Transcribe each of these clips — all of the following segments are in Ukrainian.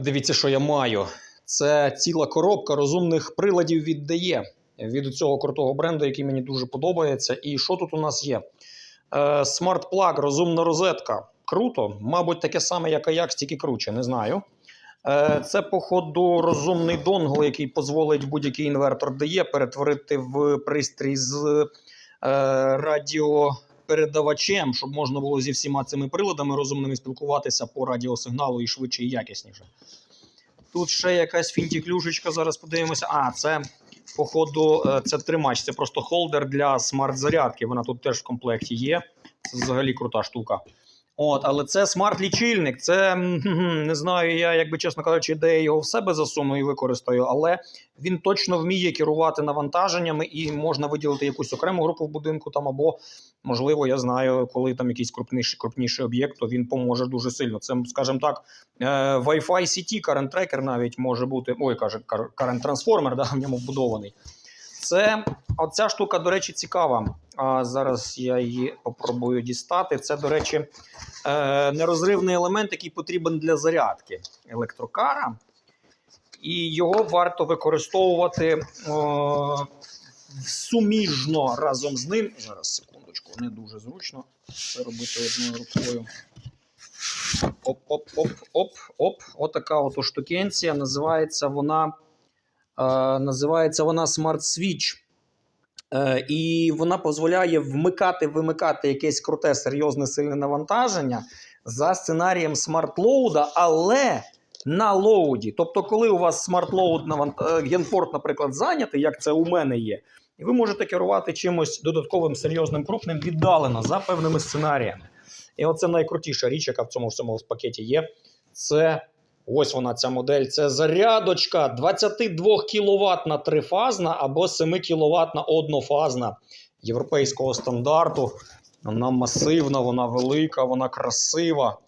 Дивіться, що я маю. Це ціла коробка розумних приладів від DE, від цього крутого бренду, який мені дуже подобається. І що тут у нас є? Е, Smart Plug, розумна розетка. Круто. Мабуть, таке саме, як Ajax, тільки круче, не знаю. Е, Це, походу, розумний донгл, який дозволить будь-який інвертор DE перетворити в пристрій з е, радіопередавачем, щоб можна було зі всіма цими приладами розумними спілкуватися по радіосигналу і швидше і якісніше. Тут ще якась фінтіклюшечка, зараз подивимося. А, це, походу, е, це тримач, це просто холдер для смарт-зарядки. Вона тут теж в комплекті є. Це взагалі крута штука. От, але це смарт-лічильник. Це не знаю, я, якби чесно кажучи, де я його в себе засуну і використаю, але він точно вміє керувати навантаженнями і можна виділити якусь окрему групу в будинку там, або, можливо, я знаю, коли там якийсь крупніший, крупніший об'єкт, то він поможе дуже сильно. Це, скажімо так, е, Wi-Fi CT, current tracker навіть може бути. Ой, каже, current transformer, да, в ньому вбудований. Це оця штука, до речі, цікава. А зараз я її попробую дістати. Це, до речі, е, нерозривний елемент, який потрібен для зарядки електрокара. І його варто використовувати о, суміжно разом з ним. Зараз секундочку, не дуже зручно це робити одною рукою. Оп-оп-оп-оп-оп. Отака от штукенція. Називається вона, е, називається вона Smart Switch. Е, і вона дозволяє вмикати, вимикати якесь круте, серйозне, сильне навантаження за сценарієм смарт-лоуда, але на лоуді. Тобто, коли у вас смарт-лоуд навант- е, генпорт, наприклад, зайнятий, як це у мене є, і ви можете керувати чимось додатковим, серйозним, крупним віддалено за певними сценаріями. І оце найкрутіша річ, яка в цьому всьому пакеті є. Це ось вона, ця модель. Це зарядочка 22 кВт трифазна або 7 кВт однофазна європейського стандарту. Вона масивна, вона велика, вона красива.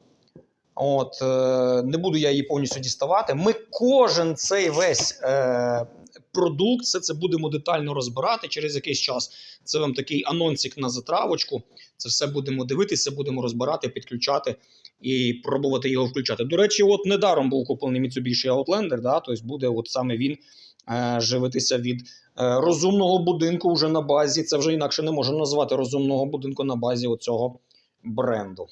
От, е, не буду я її повністю діставати. Ми кожен цей весь е, продукт, все це будемо детально розбирати через якийсь час. Це вам такий анонсик на затравочку. Це все будемо дивитися, будемо розбирати, підключати і пробувати його включати. До речі, от недаром був куплений Mitsubishi Outlander, да, тобто буде от саме він е, живитися від е, розумного будинку вже на базі. Це вже інакше не можна назвати розумного будинку на базі оцього бренду.